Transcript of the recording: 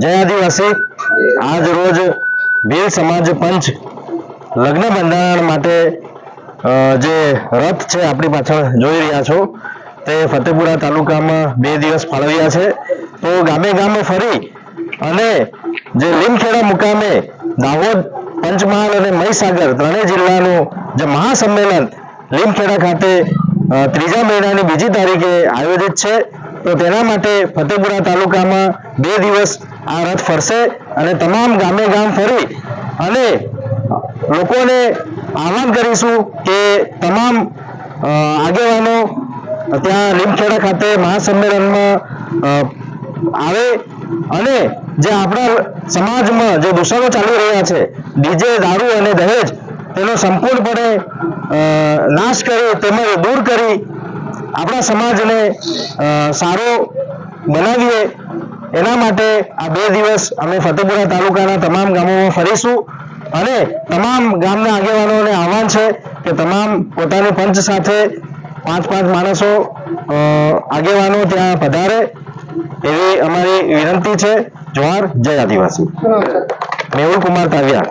જય આદિવાસી. આજ રોજ ભીલ સમાજ પંચ લગ્ન બંધારણ માટે જે રથ છે આપણી પાછળ જોઈ રહ્યા છો, તે ફતેપુરા તાલુકામાં બે દિવસ ફાળવ્યા છે. તો ગામે ગામે ફરી અને જે લીમખેડા મુકામે દાહોદ પંચમહાલ અને મહીસાગર ત્રણેય જિલ્લાનું જે મહાસંમેલન લીમખેડા ખાતે ત્રીજા મહિનાની બીજી તારીખે આયોજિત છે. તો તેના માટે ફતેપુરા તાલુકામાં બે દિવસ આ રથ ફરશે અને તમામ ગામે ગામ ફરી અને લોકોને આહવાન કરીશું કે તમામ આગેવાનો ત્યાં લીમખેડા ખાતે મહાસંમેલનમાં આવે અને જે આપણા સમાજમાં જે દૂષણો ચાલી રહ્યા છે, ડીજે, દારૂ અને દહેજ, તેનો સંપૂર્ણપણે નાશ કરી, તેમજ દૂર કરી આપણા સમાજને સારો બનાવીએ એના માટે આ બે દિવસ અમે ફતેપુરા તાલુકાના તમામ ગામોમાં ફરીશું. અને તમામ ગામના આગેવાનોને આહવાન છે કે તમામ પોતાની પંચ સાથે પાંચ પાંચ માણસો આગેવાનો ત્યાં પધારે. એવી અમારી વિનંતી છે. જોહાર જય આદિવાસી. મેહુલ કુમાર તાવિયા